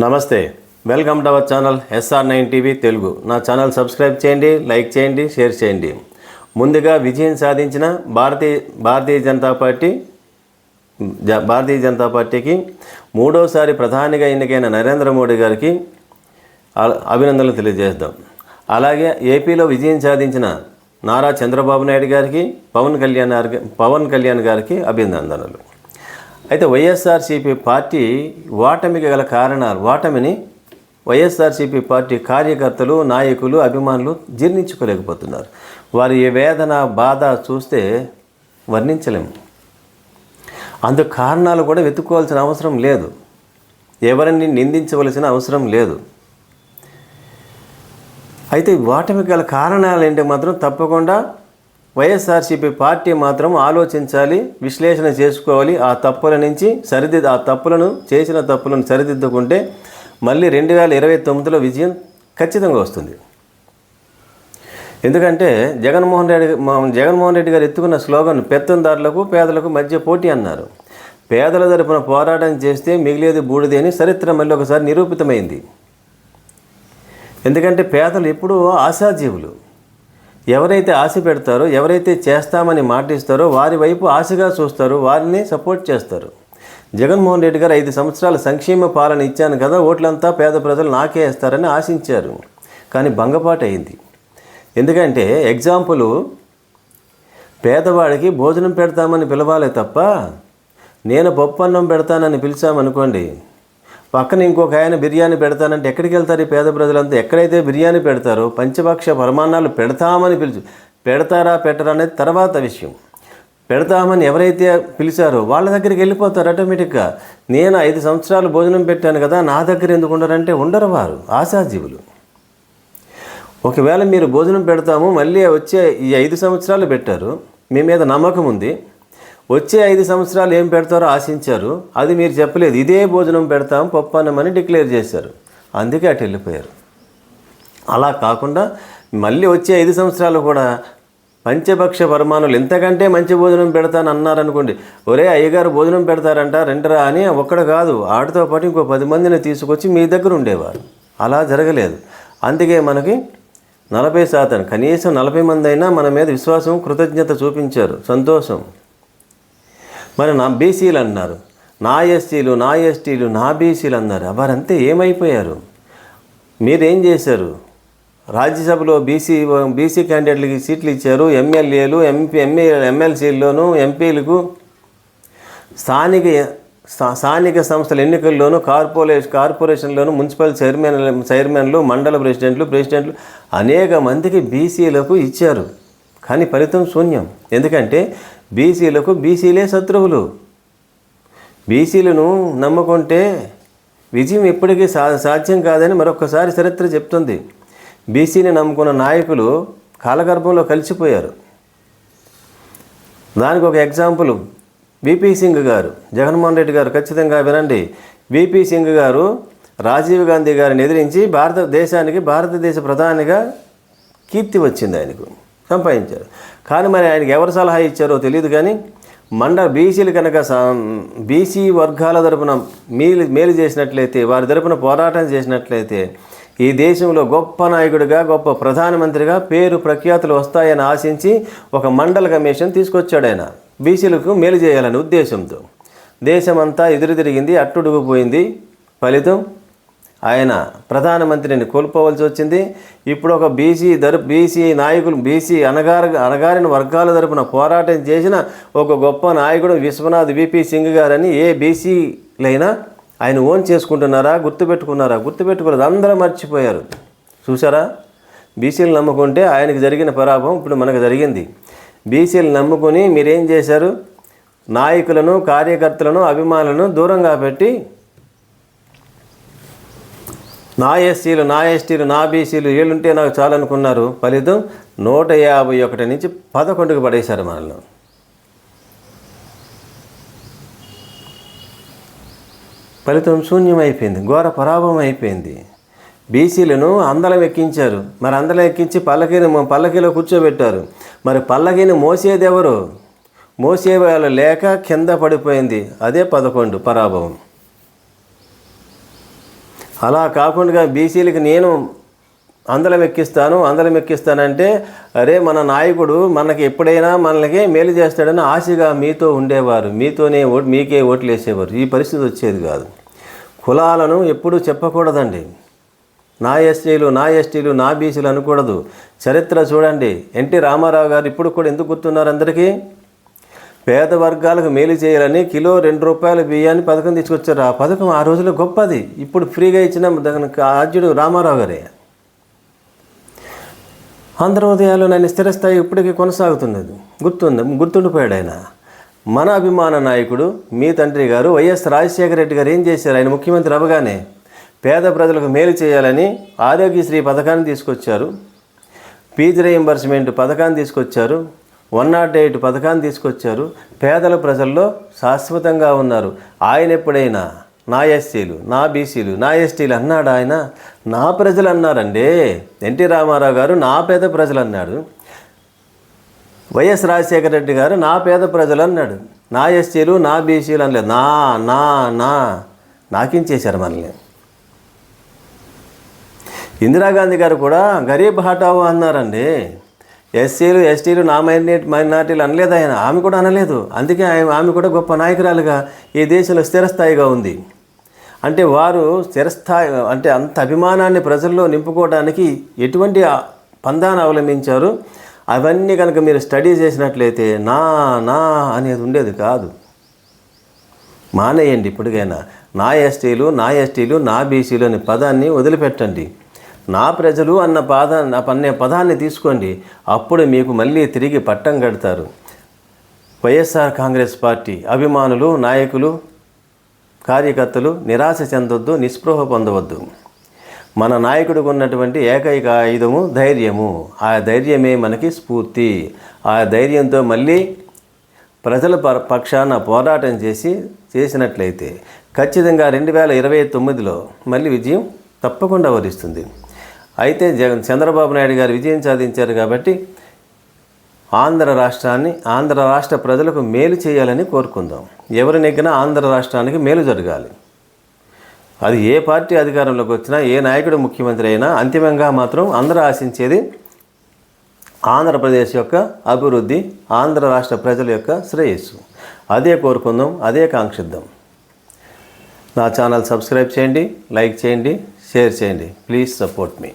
నమస్తే welcome to our channel S R nine TV Telugu. నా channel subscribe చేయండి like చేయండి షేర్ చేయండి. ముందుగా విజయం సాధించిన భారతీయ భారతీయ జనతా పార్టీ జ- భారతీయ జనతా పార్టీకి మూడోసారి ప్రధానిగా ఎన్నికైన నరేంద్ర మోడీ గారికి అభినందనలు తెలియజేద్దాం. అలాగే ఏపీలో విజయం సాధించిన నారా చంద్రబాబు నాయుడు గారికి పవన్ కళ్యాణ్ పవన్ కళ్యాణ్ గారికి అభినందనలు. అయితే వైఎస్ఆర్సీపీ పార్టీ ఓటమికి గల కారణాలు ఓటమిని వైఎస్ఆర్సీపీ పార్టీ కార్యకర్తలు నాయకులు అభిమానులు జీర్ణించుకోలేకపోతున్నారు. వారి వేదన బాధ చూస్తే వర్ణించలేము. అందుకు కారణాలు కూడా వెతుక్కోవాల్సిన అవసరం లేదు. ఎవరిని నిందించవలసిన అవసరం లేదు. అయితే ఓటమికి గల కారణాలు ఏంటి మాత్రం తప్పకుండా వైఎస్ఆర్సీపీ పార్టీ మాత్రం ఆలోచించాలి విశ్లేషణ చేసుకోవాలి. ఆ తప్పుల నుంచి సరిదిద్ద ఆ తప్పులను చేసిన తప్పులను సరిదిద్దుకుంటే మళ్ళీ రెండు వేల ఇరవై తొమ్మిదిలో విజయం ఖచ్చితంగా వస్తుంది. ఎందుకంటే జగన్మోహన్ రెడ్డి జగన్మోహన్ రెడ్డి గారు ఎత్తుకున్న స్లోగన్ పెత్తందారులకు పేదలకు మధ్య పోటీ అన్నారు. పేదల తరపున పోరాటం చేస్తే మిగిలేది బూడిది అని చరిత్ర మళ్ళీ ఒకసారి నిరూపితమైంది. ఎందుకంటే పేదలు ఎప్పుడూ ఆశాజీవులు. ఎవరైతే ఆశ పెడతారో ఎవరైతే చేస్తామని మాటిస్తారో వారి వైపు ఆశగా చూస్తారు వారిని సపోర్ట్ చేస్తారు. జగన్మోహన్ రెడ్డి గారు ఐదు సంవత్సరాల సంక్షేమ పాలన ఇచ్చాను కదా ఓట్లంతా పేద ప్రజలు నాకే వేస్తారని ఆశించారు. కానీ భంగపాటు అయింది. ఎందుకంటే ఎగ్జాంపుల్ పేదవాడికి భోజనం పెడతామని పిలవాలే తప్ప నేను పప్పు అన్నం పెడతానని పిలిచామనుకోండి పక్కన ఇంకొక ఆయన బిర్యానీ పెడతానంటే ఎక్కడికి వెళ్తారు ఈ పేద ప్రజలంతా? ఎక్కడైతే బిర్యానీ పెడతారో పంచభక్ష పరమాన్నాలు పెడతామని పిలిచి పెడతారా పెట్టరా అనేది తర్వాత విషయం. పెడతామని ఎవరైతే పిలిచారో వాళ్ళ దగ్గరికి వెళ్ళిపోతారు ఆటోమేటిక్గా. నేను ఐదు సంవత్సరాలు భోజనం పెట్టాను కదా నా దగ్గర ఎందుకు ఉండరంటే ఉండరు వారు ఆశాజీవులు. ఒకవేళ మీరు భోజనం పెడతాము మళ్ళీ వచ్చే ఈ ఐదు సంవత్సరాలు పెట్టారు మీ మీద నమ్మకం ఉంది వచ్చే ఐదు సంవత్సరాలు ఏం పెడతారో ఆశించారు. అది మీరు చెప్పలేదు. ఇదే భోజనం పెడతాం పప్పు అన్నమని డిక్లేర్ చేశారు. అందుకే అటు వెళ్ళిపోయారు. అలా కాకుండా మళ్ళీ వచ్చే ఐదు సంవత్సరాలు కూడా పంచభక్ష పరమాణులు ఇంతకంటే మంచి భోజనం పెడతాను అన్నారనుకోండి ఒరే అయ్యగారు భోజనం పెడతారంట రెండరా అని ఒక్కడ కాదు. ఆడితో పాటు ఇంకో పది మందిని తీసుకొచ్చి మీ దగ్గర ఉండేవారు. అలా జరగలేదు. అందుకే మనకి నలభై శాతం కనీసం నలభై మంది అయినా మన మీద విశ్వాసం కృతజ్ఞత చూపించారు. సంతోషం. మరి నా బీసీలు అన్నారు. నా ఎస్సీలు నా ఎస్టీలు నా బీసీలు అన్నారు. వారంతా ఏమైపోయారు? మీరేం చేశారు? రాజ్యసభలో బీసీ బీసీ క్యాండిడేట్లకి సీట్లు ఇచ్చారు. ఎమ్మెల్యేలు ఎంపీ ఎంఏ ఎమ్మెల్సీల్లోనూ ఎంపీలకు స్థానిక స్థానిక సంస్థల ఎన్నికల్లోనూ కార్పొరేషన్ కార్పొరేషన్లోను మున్సిపల్ చైర్మన్ చైర్మన్లు మండల ప్రెసిడెంట్లు ప్రెసిడెంట్లు అనేక మందికి బీసీలకు ఇచ్చారు. కానీ ఫలితం శూన్యం. ఎందుకంటే బీసీలకు బీసీలే శత్రువులు. బీసీలను నమ్ముకుంటే విజయం ఎప్పటికీ సా సాధ్యం కాదని మరొకసారి చరిత్ర చెప్తుంది. బీసీని నమ్ముకున్న నాయకులు కాలగర్భంలో కలిసిపోయారు. దానికి ఒక ఎగ్జాంపుల్. విపి సింగ్ గారు జగన్మోహన్ రెడ్డి గారు ఖచ్చితంగా వినండి. విపి సింగ్ గారు రాజీవ్ గాంధీ గారిని ఎదిరించి భారతదేశానికి భారతదేశ ప్రధానిగా కీర్తి వచ్చింది ఆయనకు. సంపాదించారు. కానీ మరి ఆయనకి ఎవరు సలహా ఇచ్చారో తెలియదు కానీ మండ బీసీలు కనుక బీసీ వర్గాల తరపున మేలు మేలు చేసినట్లయితే వారి తరపున పోరాటం చేసినట్లయితే ఈ దేశంలో గొప్ప నాయకుడిగా గొప్ప ప్రధానమంత్రిగా పేరు ప్రఖ్యాతులు వస్తాయని ఆశించి ఒక మండల కమిషన్ తీసుకొచ్చాడు ఆయన. బీసీలకు మేలు చేయాలనే ఉద్దేశంతో. దేశమంతా ఎదురు తిరిగింది అట్టుడుగుపోయింది ఫలితం? ఆయన ప్రధానమంత్రిని కోల్పోవలసి వచ్చింది. ఇప్పుడు ఒక బీసీ దరు బీసీ నాయకులు బీసీ అనగార అనగారిన వర్గాల తరపున పోరాటం చేసిన ఒక గొప్ప నాయకుడు విశ్వనాథ్ విపి సింగ్ గారని ఏ బీసీలైనా ఆయన ఓన్ చేసుకుంటున్నారా గుర్తుపెట్టుకున్నారా? గుర్తుపెట్టుకోలేదు అందరూ మర్చిపోయారు. చూసారా బీసీలు నమ్ముకుంటే ఆయనకు జరిగిన పరాభవం ఇప్పుడు మనకు జరిగింది. బీసీలు నమ్ముకొని మీరేం చేశారు? నాయకులను కార్యకర్తలను అభిమానులను దూరంగా పెట్టి నా ఎస్సీలు నా ఎస్టీలు నా బీసీలు వీళ్ళుంటే నాకు చాలనుకున్నారు. ఫలితం నూట యాభై ఒకటి నుంచి పదకొండుకు పడేశారు మనల్ని. ఫలితం శూన్యమైపోయింది ఘోర పరాభవం అయిపోయింది. బీసీలను అందలం ఎక్కించారు. మరి అందలం ఎక్కించి పల్లకీని పల్లకీలో కూర్చోబెట్టారు. మరి పల్లకీని మోసేది ఎవరు? మోసే వాళ్ళు లేక కింద పడిపోయింది. అదే పదకొండు పరాభవం. అలా కాకుండా బీసీలకి నేను అందలం ఎక్కిస్తాను అందలం ఎక్కిస్తానంటే అరే మన నాయకుడు మనకి ఎప్పుడైనా మనకి మేలు చేస్తాడని ఆశగా మీతో ఉండేవారు మీతోనే ఓ- మీకే ఓట్లు వేసేవారు ఈ పరిస్థితి వచ్చేది కాదు. కులాలను ఎప్పుడూ చెప్పకూడదండి. నా ఎస్టీలు నా ఎస్టీలు నా బీసీలు అనకూడదు. చరిత్ర చూడండి. ఎన్టీ రామారావు గారు ఇప్పుడు కూడా ఎందుకు గుర్తున్నారు అందరికీ? పేద వర్గాలకు మేలు చేయాలని కిలో రెండు రూపాయల బియ్యాన్ని పథకం తీసుకొచ్చారు. ఆ పథకం ఆ రోజుల్లో గొప్పది. ఇప్పుడు ఫ్రీగా ఇచ్చిన దానికి ఆద్యుడు రామారావు గారే. ఆంధ్రోదయాలు నేను స్థిరస్థాయి ఇప్పటికీ కొనసాగుతున్నది. గుర్తుంది గుర్తుండిపోయాడు ఆయన. మన అభిమాన నాయకుడు మీ తండ్రి గారు వైఎస్ రాజశేఖర రెడ్డి గారు ఏం చేశారు? ఆయన ముఖ్యమంత్రి అవ్వగానే పేద ప్రజలకు మేలు చేయాలని ఆరోగ్యశ్రీ పథకాన్ని తీసుకొచ్చారు. ఫీజు రీయింబర్స్మెంట్ పథకాన్ని తీసుకొచ్చారు. వన్ నాట్ ఎయిట్ పథకాన్ని తీసుకొచ్చారు. పేదల ప్రజల్లో శాశ్వతంగా ఉన్నారు. ఆయన ఎప్పుడైనా నా ఎస్సీలు నా బీసీలు నా ఎస్టీలు అన్నాడు ఆయన? నా ప్రజలు అన్నారండి. ఎన్టీ రామారావు గారు నా పేద ప్రజలు అన్నాడు. వైఎస్ రాజశేఖర రెడ్డి గారు నా పేద ప్రజలు అన్నాడు. నా ఎస్టీలు నా బీసీలు అనలేదు. నా నా నా. నాకించేశారు మనల్ని? ఇందిరాగాంధీ గారు కూడా గరీబ్ హటావో అన్నారండి. ఎస్సీలు ఎస్టీలు నా మైనార్టీ మైనార్టీలు అనలేదు ఆయన. ఆమె కూడా అనలేదు. అందుకే ఆమె ఆమె కూడా గొప్ప నాయకురాలుగా ఈ దేశంలో స్థిరస్థాయిగా ఉంది. అంటే వారు స్థిరస్థాయి అంటే అంత అభిమానాన్ని ప్రజల్లో నింపుకోవడానికి ఎటువంటి పందాన్ని అవలంబించారు? అవన్నీ కనుక మీరు స్టడీ చేసినట్లయితే నా నా అనేది ఉండేది కాదు. మానేయండి ఇప్పటికైనా. నా ఎస్టీలు నా ఎస్టీలు నా బీసీలు అనే పదాన్ని వదిలిపెట్టండి. నా ప్రజలు అన్న పాద అనే పదాన్ని తీసుకోండి. అప్పుడు మీకు మళ్ళీ తిరిగి పట్టం కడతారు. వైఎస్ఆర్ కాంగ్రెస్ పార్టీ అభిమానులు నాయకులు కార్యకర్తలు నిరాశ చెందొద్దు నిస్పృహ పొందవద్దు. మన నాయకుడికి ఉన్నటువంటి ఏకైక ఆయుధము ధైర్యము. ఆ ధైర్యమే మనకి స్ఫూర్తి. ఆ ధైర్యంతో మళ్ళీ ప్రజల ప- పక్షాన పోరాటం చేసి చేసినట్లయితే ఖచ్చితంగా రెండు వేల ఇరవై తొమ్మిదిలో మళ్ళీ విజయం తప్పకుండా వరిస్తుంది. అయితే జగన్ చంద్రబాబు నాయుడు గారు విజయం సాధించారు కాబట్టి ఆంధ్ర రాష్ట్రాన్ని ఆంధ్ర రాష్ట్ర ప్రజలకు మేలు చేయాలని కోరుకుందాం. ఎవరి నెగ్గినా ఆంధ్ర రాష్ట్రానికి మేలు జరగాలి. అది ఏ పార్టీ అధికారంలోకి వచ్చినా ఏ నాయకుడు ముఖ్యమంత్రి అయినా అంతిమంగా మాత్రం అందరూ ఆశించేది ఆంధ్రప్రదేశ్ యొక్క అభివృద్ధి ఆంధ్ర రాష్ట్ర ప్రజల యొక్క శ్రేయస్సు. అదే కోరుకుందాం అదే కాంక్షిద్దాం. నా ఛానల్ సబ్స్క్రైబ్ చేయండి లైక్ చేయండి. షేర్ చేయండి. Please support me.